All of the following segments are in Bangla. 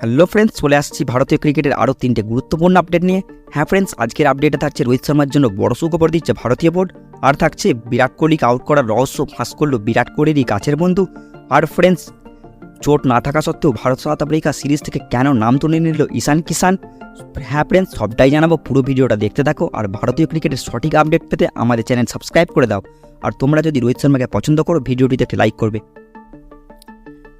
হ্যালো ফ্রেন্ডস চলে আসছি ভারতীয় ক্রিকেটের আরও তিনটে গুরুত্বপূর্ণ আপডেট নিয়ে। হ্যাঁ ফ্রেন্ডস আজকের আপডেটে থাকছে রোহিত শর্মার জন্য বড় সুখবর দিচ্ছে ভারতীয় বোর্ড। আর থাকছে বিরাট কোহলিকে আউট করার রহস্য ফাঁস করল বিরাট কোহলিরই কাছের বন্ধু। আর ফ্রেন্ডস চোট না থাকা সত্ত্বেও ভারত সাউথ আফ্রিকা সিরিজ থেকে কেন নাম তুলে নিল ঈশান কিষান? হ্যাঁ ফ্রেন্ডস সবটাই জানাব পুরো ভিডিওটা দেখতে থাকো। আর ভারতীয় ক্রিকেটের সঠিক আপডেট পেতে আমাদের চ্যানেল সাবস্ক্রাইব করে দাও। আর তোমরা যদি রোহিত শর্মাকে পছন্দ করো, ভিডিওটিতে একটি লাইক করবে।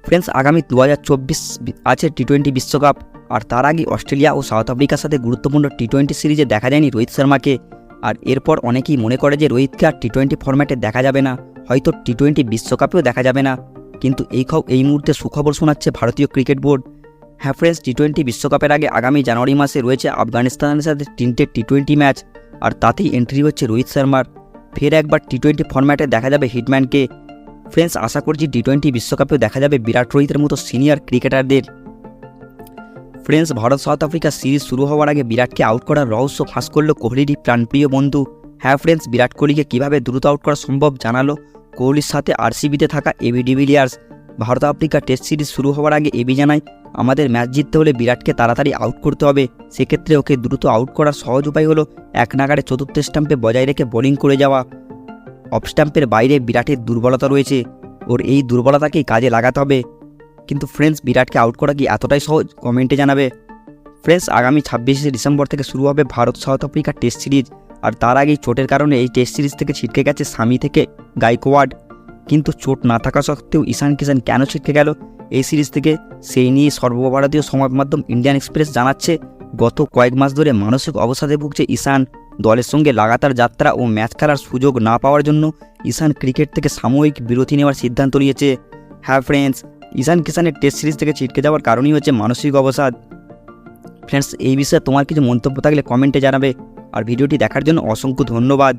ফ্রেন্ডস, আগামী দু হাজার চব্বিশ আছে টি টোয়েন্টি বিশ্বকাপ। আর তার আগে অস্ট্রেলিয়া ও সাউথ আফ্রিকার সাথে গুরুত্বপূর্ণ টি টোয়েন্টি সিরিজে দেখা যায়নি রোহিত শর্মাকে। আর এরপর অনেকেই মনে করে যে রোহিতকে আর টি টোয়েন্টি ফরম্যাটে দেখা যাবে না। হয়তো টি টোয়েন্টি বিশ্বকাপেও দেখা যাবে না। কিন্তু এই খ এই মুহূর্তে সুখবর শোনাচ্ছে ভারতীয় ক্রিকেট বোর্ড। হ্যাঁ ফ্রেন্ডস টি টোয়েন্টি বিশ্বকাপের আগে আগামী জানুয়ারি মাসে রয়েছে আফগানিস্তানের সাথে তিনটে টি টোয়েন্টি ম্যাচ। আর তাতেই এন্ট্রি হচ্ছে রোহিত শর্মার। ফের একবার টি টোয়েন্টি ফরম্যাটে দেখা যাবে হিটম্যানকে ফ্রেন্ডস আশা করছি টি টোয়েন্টি বিশ্বকাপেও দেখা যাবে বিরাট রোহিতের মতো সিনিয়র ক্রিকেটারদের friends Bharat south Africa series শুরু হওয়ার আগে বিরাটকে আউট করার রহস্য ফাঁস করল কোহলিরই প্রাণপ্রিয় বন্ধু। হ্যাঁ ফ্রেন্ডস বিরাট কোহলিকে কীভাবে দ্রুত আউট করা সম্ভব জানালো কোহলির সাথে আরসিবিতে থাকা AB de Villiers Bharat Africa test series শুরু হওয়ার আগে এবি জানায়, আমাদের ম্যাচ জিততে হলে বিরাটকে তাড়াতাড়ি আউট করতে হবে। সেক্ষেত্রে ওকে দ্রুত আউট করার সহজ উপায় হলো এক নাগারে চতুর্থ স্টাম্পে বজায় রেখে বোলিং করে যাওয়া। অফ স্টাম্পের বাইরে বিরাটের দুর্বলতা রয়েছে। ওর এই দুর্বলতাকেই কাজে লাগাতে হবে। কিন্তু ফ্রেন্ডস, বিরাটকে আউট করা কি এতটাই সহজ? কমেন্টে জানাবে। ফ্রেন্ডস, আগামী ছাব্বিশে ডিসেম্বর থেকে শুরু হবে Bharat south Africa test series. আর তার আগেই চোটের কারণে এই টেস্ট সিরিজ থেকে ছিটকে গেছে স্বামী থেকে গাইকোয়াড। কিন্তু চোট না থাকা সত্ত্বেও ঈশান কিষান কেন ছিটকে গেল? এই সিরিজ থেকে সেই নিয়ে সর্বভারতীয় সংবাদ মাধ্যম ইন্ডিয়ান এক্সপ্রেস জানাচ্ছে, গত কয়েক মাস ধরে মানসিক অবসাদে ভুগছে ঈশান। দলের সঙ্গে লাগাতার যাত্রা ও ম্যাচ খেলার সুযোগ না পাওয়ার জন্য ঈশান ক্রিকেট থেকে সাময়িক বিরতি নেওয়ার সিদ্ধান্ত নিয়েছে। হ্যাঁ ফ্রেন্ডস ঈশান কিষানের টেস্ট সিরিজ থেকে ছিটকে যাওয়ার কারণই হচ্ছে মানসিক অবসাদ। ফ্রেন্ডস এই বিষয়ে তোমার কিছু মন্তব্য থাকলে কমেন্টে জানাবে। আর ভিডিওটি দেখার জন্য অসংখ্য ধন্যবাদ।